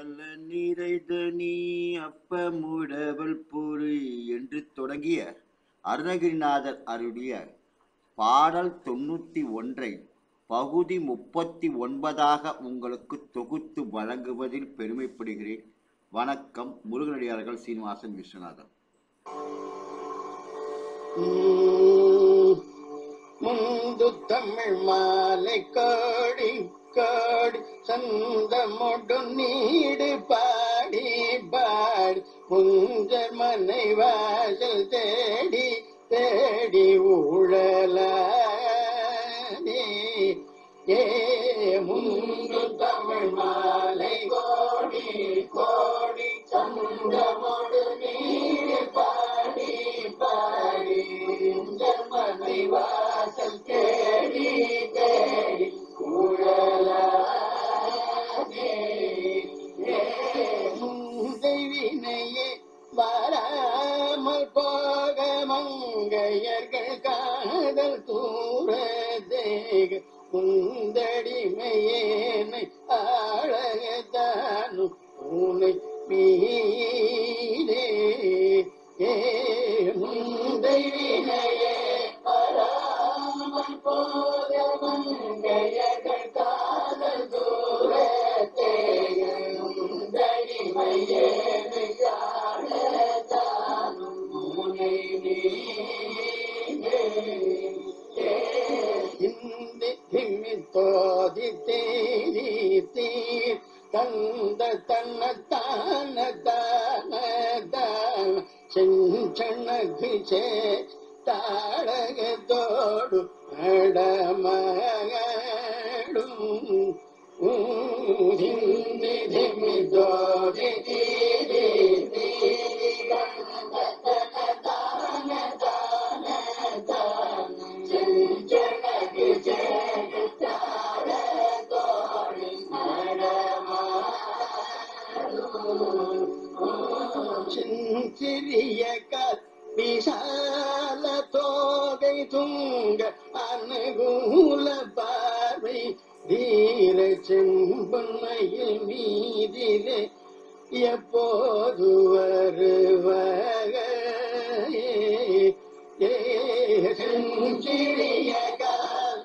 அல்ல நிறைதனி அப்பமுடவல் பொறி என்று தொடங்கிய அருணகிரிநாதர் அருடைய பாடல் தொண்ணூற்றி ஒன்றை பகுதி முப்பத்தி ஒன்பதாக உங்களுக்கு தொகுத்து வழங்குவதில் பெருமைப்படுகிறேன். வணக்கம் முருகனடியார்கள் சீனிவாசன் விஸ்வநாதன். முந்து தமிழ் மாலை காடி காடி சந்தமொடு நீடு பாடி பாடி முஞ்சர் மனை வாசல் தேடி தேடி ஊழலானே. ஏ முந்து தமிழ் மாலை கோடி கோடி சந்தமொடு வராமல் போக மங்கையர்கள் காதல் தூர தேக குந்தடிமையேனை ஆழகத்தானும் உனை மீனே ஏ முந்தை போக மங்கையர்கள் காதல் தூர தேக முந்தடிமையேனை திம்மி தந்த தன்ன தான தான செஞ்சனகு சே தாழகத்தோடு அடமடும் ஹிந்தி திம்மி தோதி சிறிய கால் விசால தோகை துங்க அனுகூல பார்வை தீர செம்பனையில் மீதிலே எப்போது வருவக ஏ செஞ்சிறிய கால்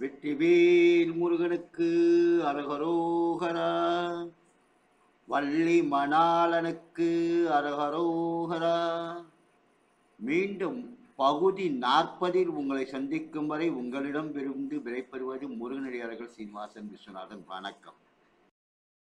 வெற்றிவேல் முருகனுக்கு அரகரோகரா வள்ளி மணாளனுக்கு அரகரோகரா மீண்டும் பகுதி நாற்பதில் உங்களை சந்திக்கும் வரை உங்களிடம் விருந்து விடைபெறுவது முருகனடியார்கள் சீனிவாசன் விஸ்வநாதன். வணக்கம்.